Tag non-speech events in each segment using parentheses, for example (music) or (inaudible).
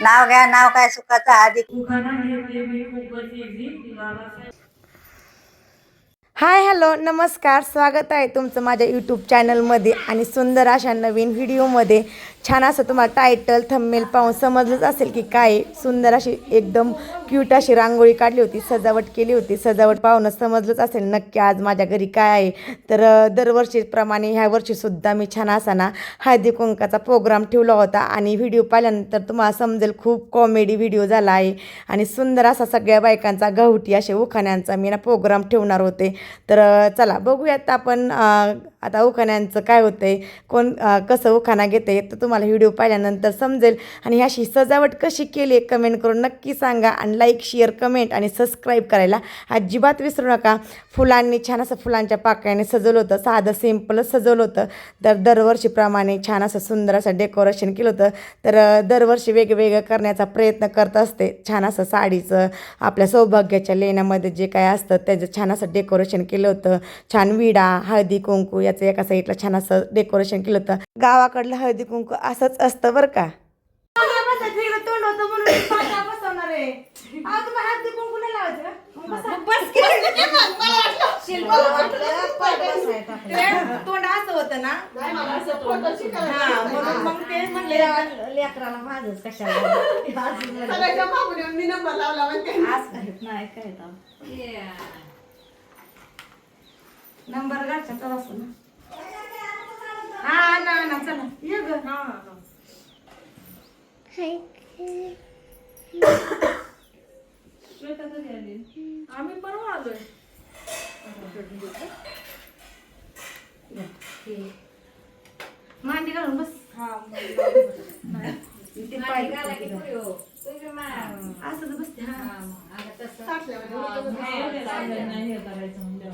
नाव घ्या नाव काय सुखाचं आधी. हाय हॅलो नमस्कार. स्वागत आहे तुमचं माझ्या यूट्यूब चॅनलमध्ये आणि सुंदर अशा नवीन व्हिडिओमध्ये छान असं तुम्हाला टायटल थंबेल पाहून समजलंच असेल की काय सुंदर अशी एकदम क्यूट अशी रांगोळी काढली होती सजावट केली होती. सजावट पाहून समजलंच असेल नक्की आज माझ्या घरी काय आहे. तर दरवर्षीप्रमाणे ह्या वर्षीसुद्धा मी छान असा ना हळदी कुंकाचा प्रोग्राम ठेवला होता. आणि व्हिडिओ पाहिल्यानंतर तुम्हाला समजेल खूप कॉमेडी व्हिडिओ झाला आहे. आणि सुंदर असा सगळ्या बायकांचा गवटी असे उखाण्यांचा मी ना प्रोग्राम ठेवणार होते. तर चला बघूयात आपण आता उखाण्यांचं काय होतंय कोण कसं उखाणा घेते तर तुम्हाला व्हिडिओ पाहिल्यानंतर समजेल. आणि अशी सजावट कशी केली आहे कमेंट करून नक्की सांगा. आणि लाईक शेअर कमेंट आणि सबस्क्राईब करायला अजिबात विसरू नका. फुलांनी छान असं फुलांच्या पाकळ्याने सजवलं होतं. साधं सिम्पलच सजवलं होतं. तर दरवर्षीप्रमाणे छान असं सुंदर असं डेकोरेशन केलं होतं. तर दरवर्षी वेगवेगळं करण्याचा प्रयत्न करत असते. छान असं साडीचं आपल्या सौभाग्याच्या लेण्यामध्ये जे काय असतं त्याचं छान असं डेकोरेशन केलं होतं. छान विडा हळदी कुंकू याचं एका साईडला छान असं डेकोरेशन केलं होतं. गावाकडलं हळदी कुंकू असंच असतं बरं का. तोंड होतं म्हणून बसवणार आहे. हळदी कुंकू नाही लावायचं? तोंड असं होतं ना. म्हणून मग ते म्हणले लेकराला माझंच कशाला नंबर घरचा तर असतो ना. हा ना ना चला. ये ग. हा आम्ही परवा आलोय. मांडी घालून बस. ते (laughs) पाय असं तर बसते हा. नाही हे करायचं म्हणजे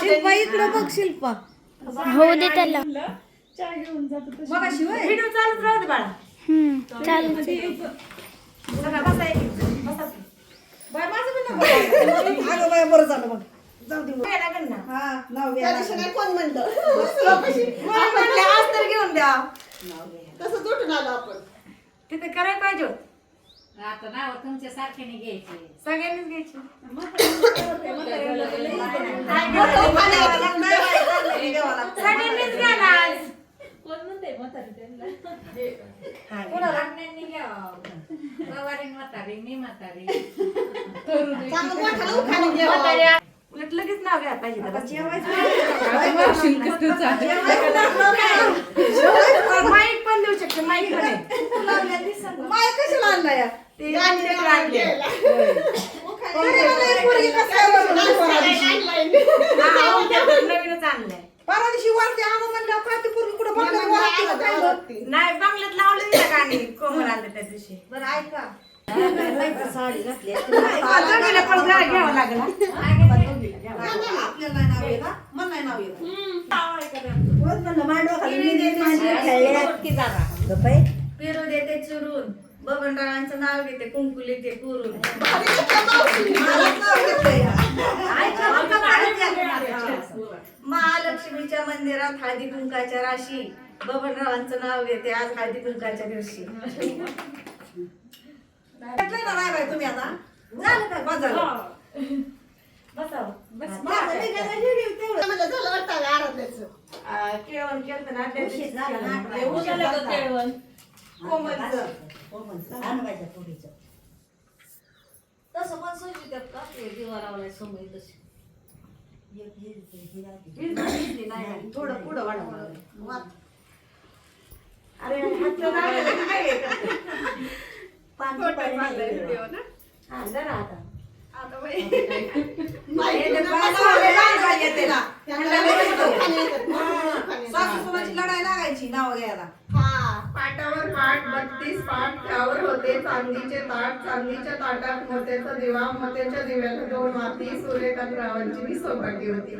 शिल्पा इकडं बघ शिल्पा. होऊ दे त्याला. व्हिडिओ चालूच राहू दे बाळा. चालू सगळा बसा एक एक जण, बसा तू. बाय, माझं पण नको. अगं बाय बरं झालं बघ जाऊ दे काय लागेल ना? हा नाव घ्या मला म्हणले, आज तर घेऊन द्या. तिथे करायला पाहिजे होतं. आता नाव तुमच्या सारख्याने घ्यायचे. सगळ्यांनीच घ्यायची. सगळ्यांनीच घ्या ना आज. कोण म्हणते म्हातारी त्यांना? लग्नांनी घ्यावं पवारी म्हातारी मी म्हातारी. उलट लगेच नाव घ्यायला पाहिजे त्याला. माईक पण देऊ शकते माईक पण. आहे. माय कशाला आणला या ते बरं नाही परा दिवशी? हा, हो, नवीनच आणलंय. वरती आणू काय ती पोरगी कुठं बघलं वरती का काय बघ? नाही बंगल्यात लावलं ना गाणी कोमल आलं त्या दिवशी. बरं ऐका. साडी घातली. (laughs) दोघीला पण घरा घ्यावं लागलं. आपल्याला नाही नाव येत हा? मला नाही नाव येत म्हणलं मांडवा खाली मी देत नाही. पेरू देते चुरून. बबनरावांचं नाव घेते कुंकू लिहिते कुरून. महालक्ष्मीच्या मंदिरात हळदी कुंकाच्या राशी. बबनरावांचं नाव घेते आज हळदी कुंकाच्या दिवशी. घेतलंय ना नाही बाई तुम्ही आता? झालं काय बस झालं बसावं केळवण केलं ना केळवण कोमलचं. तसं पण सोयी का? दिवा लावलाय समोर तशी. भिजली नाही. थोडं पुढं वाढवलं अरे (laughs) हातचं? हा, जरा आता. हे ते पाच वाजले त्याला. येतं. सासू सुनाची लढाई लागायची नाव घ्यायला. पाटावर पाट बत्तीस पाट त्यावर होते चांदीचे ताट. चांदीच्या ताटात मोत्याचा दिवा मोत्याच्या दिव्याला दोन माती सूर्यकांत रावांची ती सोपाटी होती.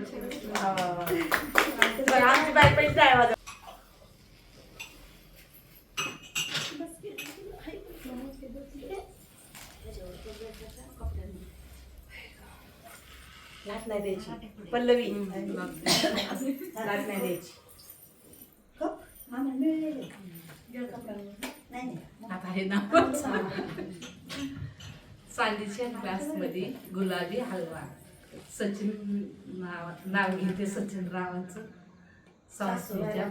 माझं. नाही द्यायची. पल्लवी लाट नाही द्यायची. आता हे नाव चांदीच्या ग्लासमध्ये गुलाबी हलवा. सचिन नाव नाव घेते सचिन रावांचं. सासूच्या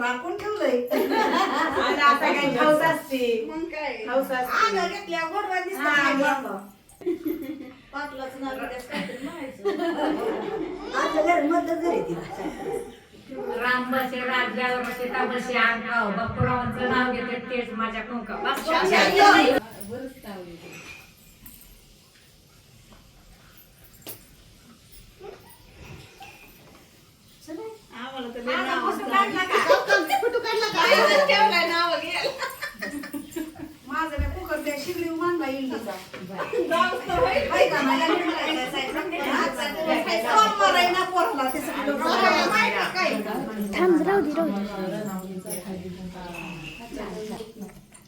राखून ठेवलंय आणि आता काय हौस असते मग काय? हौस असते. अंग घेतल्या गोडवा दिसतं. पाटलाचं नाव घेण्यास काहीतरी म्हणायचं. आमच्या घरी मदत घरी ती राम बसे राज्यावर बसे का बसे अंगाव बापूरावांचं नाव घेते तेच माझ्या कुंका बस आम्हाला तर लई नाव असतं. ठेवलंय नाव घ्यायला. माझं काय कुकर त्या शिगडी मांडला इडलीचा जाऊच तर बाई. हाय का मला इडलीचा सायचा. आजचा दिवस आहे, सोमवार आहे ना पोराला ते सगळं सगळ्या माहिती काय? थांब राहू दे राहू दे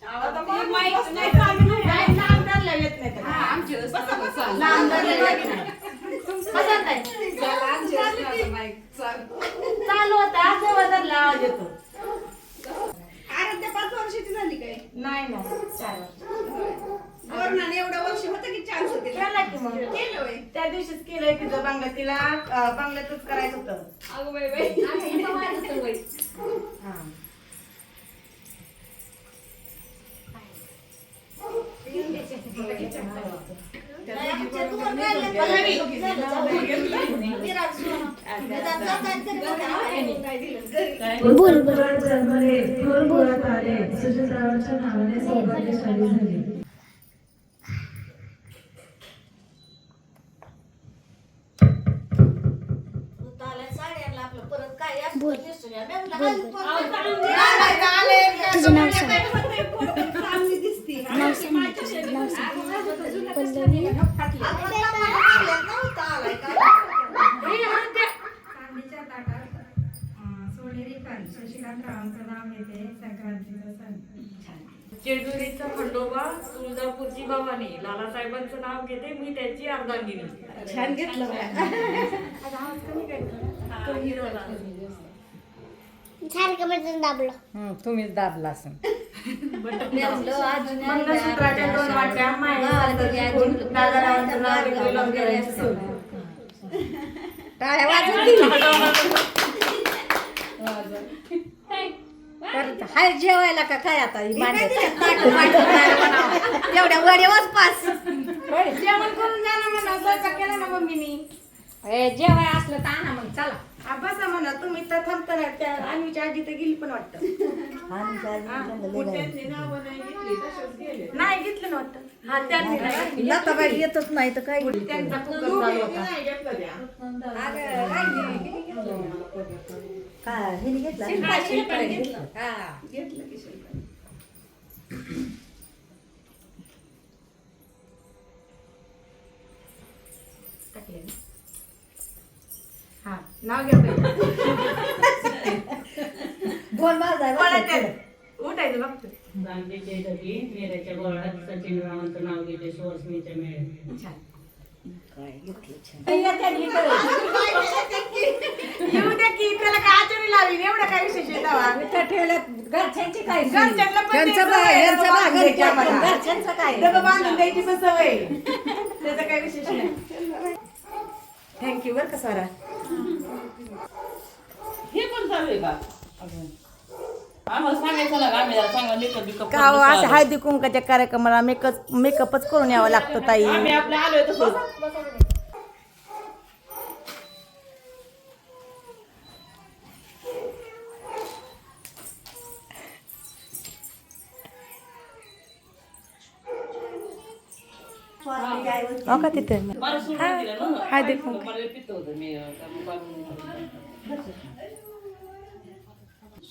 आता मग माहीत नाही तर आम्ही नाही. काय नाम धरल्या येत नाही त्याला. आमची रस्ता चालू. नाम धरल्या येत नाही. पसंत आहे चला, आमची असते आता माईक चालू. चालू होता जेव्हा धरला आवाज येतो आराध्या पाच वर्षाची झाली काय नाही नाही चार वर्ष. वरणाने एवढं वर्ष होतं की चान्स होते केला की मग केलं होय. त्या दिवशीच केलंय तिचं बांगला तिला अं, बांगल्यातच करायचं होतं अगं बाई बाई इथं व्हायचं तर बाई. हा. नाही, आमच्या दोन राहिल्या तर झालं, जाऊ दे. नाव जेजुरीचा खंडोबा तुळजापूरची भवानी लालासाहेबांचं नाव घेते मी त्याची अर्धांगिनी छान घेतलं. सारखं बटन दाबलं. तुम्हीच दाबला असं मी म्हणलं, अजून या मंगळसूत्राच्या दोन वाट्या माहेर शिकून दादारावांचं नाव घेतलं लावून करायची. सोय. टाळ्या वाजवतील. परत हाय जेवायला का काय आता? ही? ताटं मांडत काय बनावं? तेवढ्या वड्यावरच पास. जेवण करून जा ना म्हणा स्वयंपाक केला ना मम्मीनी. ए जेवाय असलं तर आणा मग चला. बसा म्हणा तुम्ही तर थांबता त्या आजी तर गेली पण वाटतं. नाही घेतली तशाच गेले नाही घेतलं ना वाटतं हा त्यांनी नाही. लताबाई येतच नाही तर काय त्यांचा कुकर नाही घेतलं त्या. अगं, राहिली. काय हिने घेतला? हा, शिल्पाने घेतलं. घेतलं. की शिल्पाने. टाकले ना? हा नाव घ्या आहे? उठायचं बघतो. गांधीचे ढगी मेऱ्याच्या गोळात सचिन रावांचं नाव घेते सुवर्षणीच्या मेळे छान. काय घेतलं छान. पहिल्या त्यांनी करायचं. येऊ द्या की त्याला काय आचरी लावीन. एवढं काय विशेष आहे तेव्हा? त्या ठेवल्यात घरच्यांची काय घरच्यांना पण त्यांचं द्यायचं, बघा, यांचं डबं बघा, बांधून द्यायची घरच्या आम्हाला. पण घरच्यांचं काय? डबं बांधून द्यायची पण सवय. त्याचं काय विशेष नाही. थँक्यू बरं का सारा. चालू आहे का? आम्हाला सांगायचं ना आम्ही जरा चांगला मेकअप बिकअप का हो, असं हळदी कुंकाच्या कार्यक्रमाला मेकअप मेकअपच करून यावं लागतं ताई. आम्ही आपल्या आलोय तसं. हो का तिथे? मला सोडून दिलं ना हळदी कुंकू. मला पित्त होतं मी त्यामुळे काढून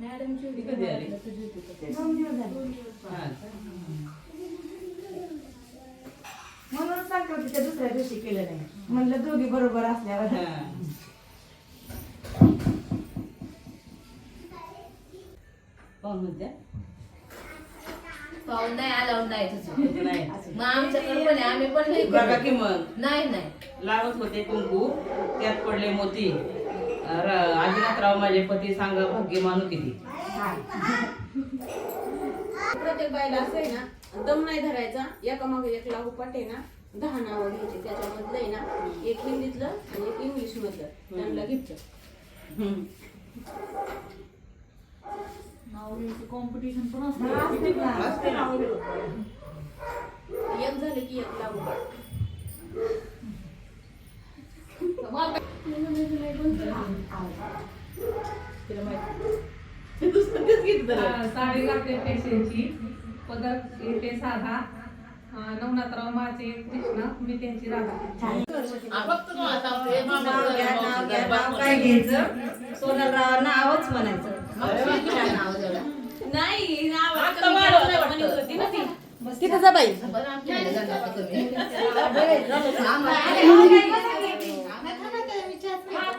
मॅडमची कधी आली? दोन दिवस झाले. म्हणून संक्रांतीच्या दुसऱ्या दिवशी केलं नाही. म्हणलं दोघी बरोबर असल्यावर. कोण म्हणते. पाहून नाही आल्यावर नाही तुझं. नाही. मग आमच्याकडे पण आहे, आम्ही पण नाही बघा केलं. की मग. नाही नाही. लावत होते कुंकू त्यात पडले मोती. आदिनाथराव माझे पती सांगा भाग्य मानू किती? प्रत्येक बायला असं आहे ना दम नाही धरायचा. एका मागे एक लागोपाठ आहे ना दहा नावं घ्यायची. त्याच्यामधलं आहे ना एक हिंदीतलं आणि एक इंग्लिश मधलं त्यांना गिफ्ट कॉम्पिटिशन पण असते. ना. एक झालं की एक लागोपाठ साडी लागते पेशंटची पदक येते साधा नवनाथराव माझे कृष्ण मी त्यांची राधा काय घ्यायचं सोनलराव नावच म्हणायचं नाही नाव तिथं जा बाई बरं आमच्याकडे जाणार होतं तुम्ही. अगं, तुमची दोघीची नावं ऐकायला. नाही, आणि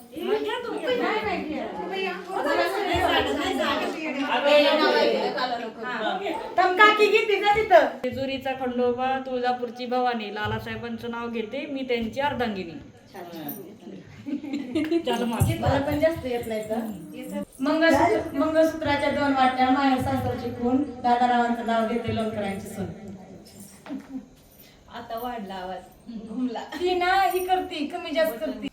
जेजुरीचा खंडोबा तुळजापूरची भवानी लालासाहेबांचं नाव घेते मी त्यांची अर्धांगिनी. मला पण जास्त येत नाही तर मंगळसूत्र मंगळसूत्राच्या दोन वाट्या माहेर सासरची खून दादारावांचं नाव घेते लोणकरांची सून. आता वाढला आवाज. घुमला. ती ना ही करते कमी जास्त करते.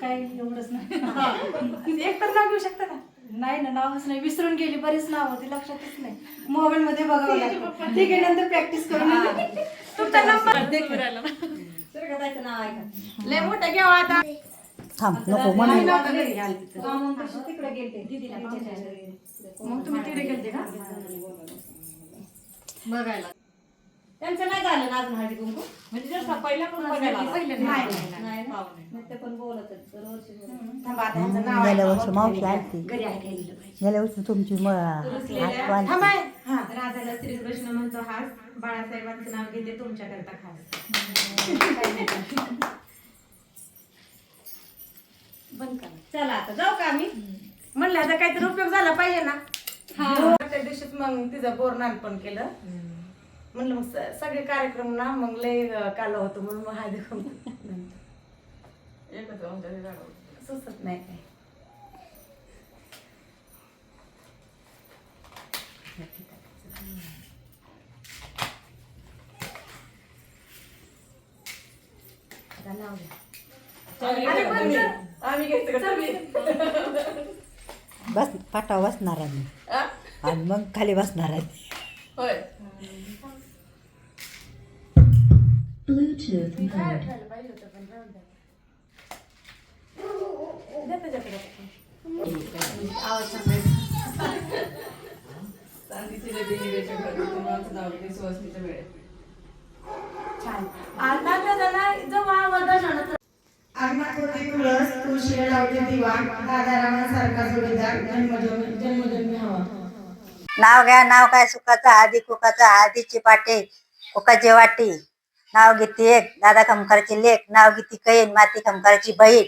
काय एवढंच नाही. एक तर नाव घेऊ शकता का? नाही ना नावच नाही. विसरून गेली बरीच नाव होती लक्षातच नाही. मोबाईल मध्ये बघावं लागतं. ठीक आहे नंतर प्रॅक्टिस करून तुमचा नंबर. सुरगताचं नाव ऐका. लय मोठा घ्यावा आता? थांब नको तिकडे गेलते दीदीला. मग तुम्ही तिकडे गेलते का? बघायला. त्यांचं नाही झालं ना अजून हळदी कुंकू? म्हणजे जसा पहिला पण बघायला आला. पहिलं नाही, नाही, नाही ना मग ते पण बोलत आहेत, दरवर्षी बोलत. थांबा आता ह्यांचं नाव गेल्या. वर्षी मावशी आलती. घरी ऐकायला पाहिजे गेल्या वर्षी तुमची म- आठवण थांबा. हा. राधाला श्रीकृष्ण म्हणतो हास बाळासाहेबांचं नाव घेते तुमच्याकरता खास. बंद करा. चला आता जाऊ का आम्ही? म्हणलं आता काहीतरी उपयोग झाला पाहिजे ना. त्या दिवशीच मग तिचं बोरनान पण केलं. म्हणलं मग स- सगळे कार्यक्रम ना मग लय काल होतं म्हणून मग हा देखून सुचत नाही काय आता नाव घ्या. आम्ही पण घ्या. आम्ही घ्यायचं का तुम्ही? बस पाठावर बसणार आहे मी आ? आणि मग खाली बसणार आहे होय तुळशीला दिवा जोडीदार जन्मजन्मी जन्मजन्मी हवा नाव घ्या नाव काय सुखाचा आधी कुकाचा आधीची पाटे कुकाची वाटी नाव घेते एक दादा खमकाराची लेख नाव घेते कैन माती खमकाराची बहीण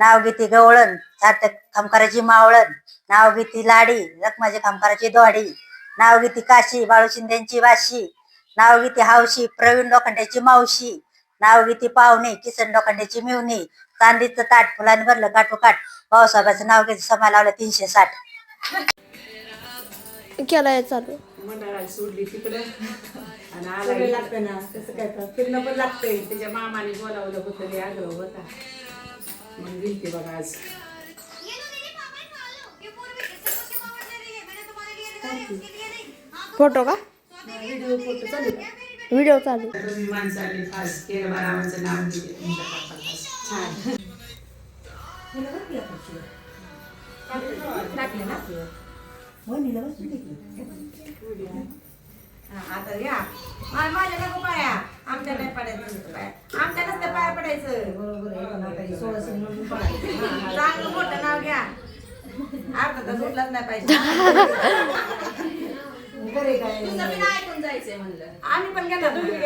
नाव घेते गवळण सार्थक खमकाराची मावळण नाव घेते लाडी रखमाची खमकाराची दोडी नाव घेते काशी बाळू शिंदेची वाशी नाव घेते हावशी प्रवीण लोखंड्याची मावशी नाव घेते पाहुणे किसन लोखंड्याची मिवणी चांदीचं ताट फुलांनी भरलं काठोकाठ भाऊसाहेबाचं नाव घेते समय लावलं तीनशे साठ. केलाय चालू. मंडळाला सोडली तिकडं. आणि आला सगळं इकडं. लागतं ना तसं काय तर. फिरणं पण लागतंय. त्याच्या मामाने बोलावलं होतं लय आग्रह होता. मग गेलते बघा आज. फोटो का? व्हिडिओ फोटो चालू का व्हिडिओ चालू. माणसाने खास नाव तुमच्या. टाकले ना. हा, आता या मा- माझ्या नको पाया. आमच्या नाही पडायचं पाया आमच्या नसतं पाया पडायचं. बरोबर आता हे सोळाशे. हा, चांगलं मोठं नाव घ्या. अर्धा तास उठलाच नाही पाहिजे. ऐकून जायचंय म्हणलं. आम्ही पण गेलो तुम्ही.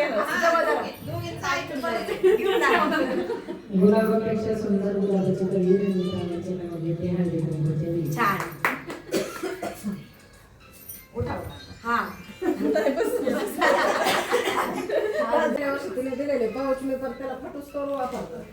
गुलाबापेक्षा सुंदर नाव घेते हळदी कुंकूचे. छान. उठा उठा हा तिने दिलेले पाऊच मी पण त्याला फटूस करून वापरतो.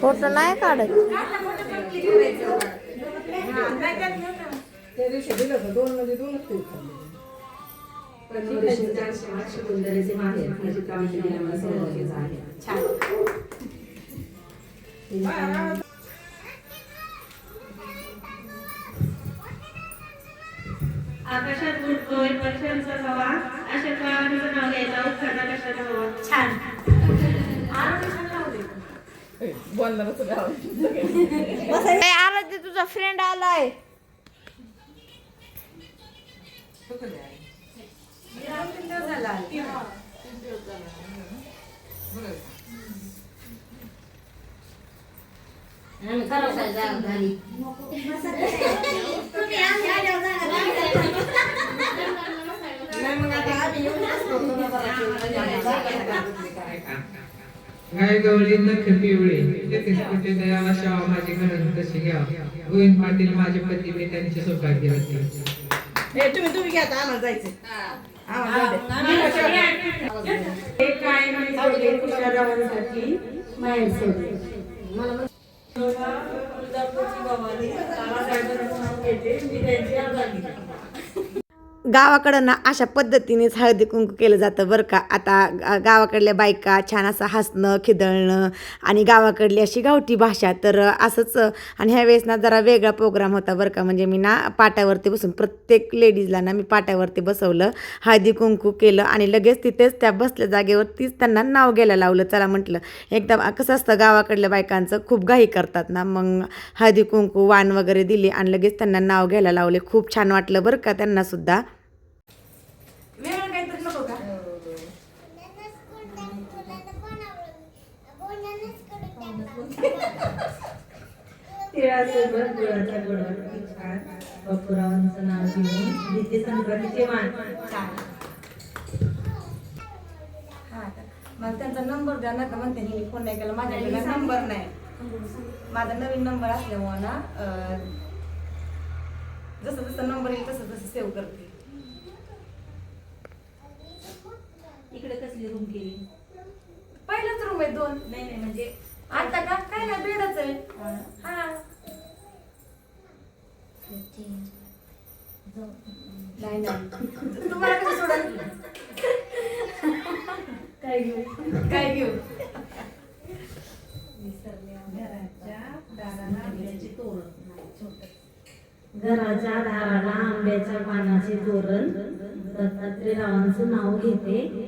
फोटो नाही काढत. त्या दिवशी दिलं होतं दोन मध्ये दोनच ते आकाशात उडतोय पक्ष्यांचा हवा. अशा नाव हवा. छान. आराध्य तुझा फ्रेंड आलाय. झाला गाय गवळी नख पिवळे. तेथेच कुठे दयावा शावा माझे घरण कशी घ्या. गोविंद पाटील माझे पती मी त्यांचे सौभाग्य होते. हे तुम्ही तुम्ही घ्या आता आम्हाला जायचं आम्हाला जाऊ दे. एक काय म्हणजे तुषारावांसाठी माहेर सोडले तुळजापूरची गावाकडं ना अशा पद्धतीनेच हळदी कुंकू केलं जातं बरं का. आता गावाकडल्या बायका छान असं हसणं खिदळणं आणि गावाकडली अशी गावठी भाषा. तर असंच आणि ह्या वेळेस ना जरा वेगळा प्रोग्राम होता बरं का. म्हणजे मी ना पाट्यावरती बसून प्रत्येक लेडीजला ना मी पाट्यावरती बसवलं हळदी कुंकू केलं आणि लगेच तिथेच त्या बसल्या जागेवरतीच त्यांना नाव घ्यायला लावलं. चला म्हटलं एकदम कसं असतं गावाकडल्या बायकांचं खूप घाई करतात ना. मग हळदी कुंकू वाण वगैरे दिली आणि लगेच त्यांना नाव घ्यायला लावले. खूप छान वाटलं बरं का त्यांनासुद्धा वेगळं काहीतरी नको का? तिळासोबत गुळाचा गोडवा छान. बापूरावांचं नाव घेऊन संक्रांतीचे मान. हा का. मग त्यांचा नंबर द्या नका म्हणते मी फोन नाही केला. माझ्याकडे नंबर नाही. माझा नवीन नंबर असल्यामुळे ना जसं जसं नंबर येईल तसं तसं सेव्ह करते. इकडे कसली रूम केली? पहिलाच रूम आहे दोन. नाही नाही म्हणजे आता का? काय नाही बेडच आहे. हा. नाही नाही. तुम्हाला कसं सोडाल? काय घेऊ? काय घेऊ? घराच्या दाराला आंब्याच्या पानाचे तोरण. दत्तात्रय रावांचं नाव घेते.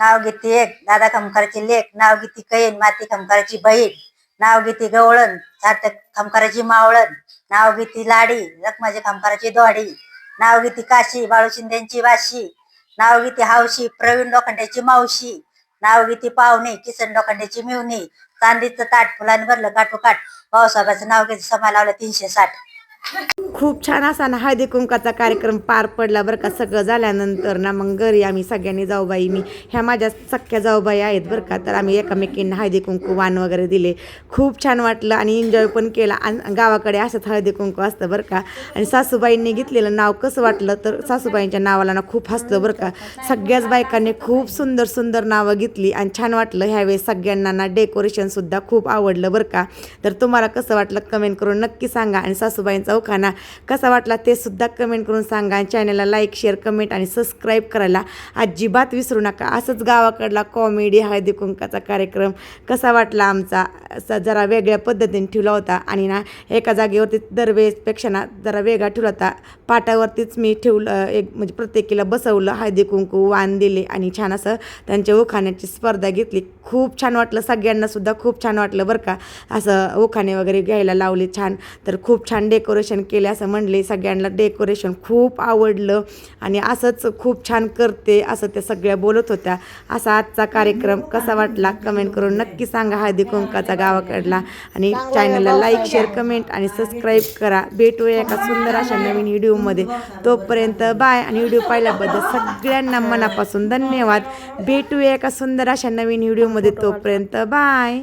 नाव घेती एक दादा खमकरची लेख नाव घेती कैन माती खमकरची बहीण नाव घेती गवळण सार्थक खमकराची मावळण नाव घेती लाडी लखमाची खमकराची दोडी नाव घेती काशी बाळू शिंद्यांची वाशी नाव घेती हावशी प्रवीण लोखंड्याची मावशी नाव घेती पाहुणे किसन लोखंड्याची मिवणी चांदीचं ताट फुलांनी भरलं काठोकाठ भाऊसाहेबाचं नाव घेत समा लावलं तीनशे साठ. खूप छान असा ना हळदी कुंकाचा कार्यक्रम पार पडला बरं का. सगळं झाल्यानंतर ना मग घरी आम्ही सगळ्यांनी जाऊबाई मी ह्या माझ्या सख्या जाऊबाई आहेत बरं का. तर आम्ही एकामेकींना हळदी कुंकू वाण वगैरे दिले. खूप छान वाटलं आणि एन्जॉय पण केला. आणि गावाकडे असंच हळदी कुंकू असतं बरं का. आणि सासूबाईंनी घेतलेलं नाव कसं वाटलं तर सासूबाईंच्या नावाला ना खूप हसलं बरं का. सगळ्याच बायकांनी खूप सुंदर सुंदर नावं घेतली आणि छान वाटलं. ह्यावेळेस सगळ्यांना ना डेकोरेशनसुद्धा खूप आवडलं बरं का. तर तुम्हाला कसं वाटलं? कमेंट करून नक्की सांगा आणि सासूबाईंचा उखाणा कसा वाटला ते सुद्धा कमेंट करून सांगा. चॅनलला लाईक शेअर कमेंट आणि सबस्क्राईब करायला अजिबात विसरू नका. असंच गावाकडला कॉमेडी हळदी कुंकाचा कार्यक्रम कसा वाटला आमचा? असा जरा वेगळ्या पद्धतीने ठेवला होता. आणि ना एका जागेवरती दरवेळेसपेक्षा ना जरा वेगळा ठेवला होता. पाटावरतीच मी ठेवलं एक म्हणजे प्रत्येकीला बसवलं हळदी कुंकू वाण दिले आणि छान असं त्यांच्या उखाण्याची स्पर्धा घेतली. खूप छान वाटलं सगळ्यांनासुद्धा खूप छान वाटलं बरं का. असं उखाणे वगैरे घ्यायला लावले छान. तर खूप छान डेकोरेशन केले असं म्हणले. सगळ्यांना डेकोरेशन खूप आवडलं आणि असंच खूप छान करते असं त्या सगळ्या बोलत होत्या. असा आजचा कार्यक्रम कसा वाटला? कमेंट करून नक्की सांगा हळदी कुंकाचा गावाकडला. आणि चॅनलला लाईक शेअर कमेंट आणि सबस्क्राईब करा. भेटूया एका सुंदर अशा नवीन व्हिडिओमध्ये. तोपर्यंत बाय आणि व्हिडिओ पाहिल्याबद्दल सगळ्यांना मनापासून धन्यवाद. भेटूया एका सुंदर अशा नवीन व्हिडिओमध्ये. तोपर्यंत बाय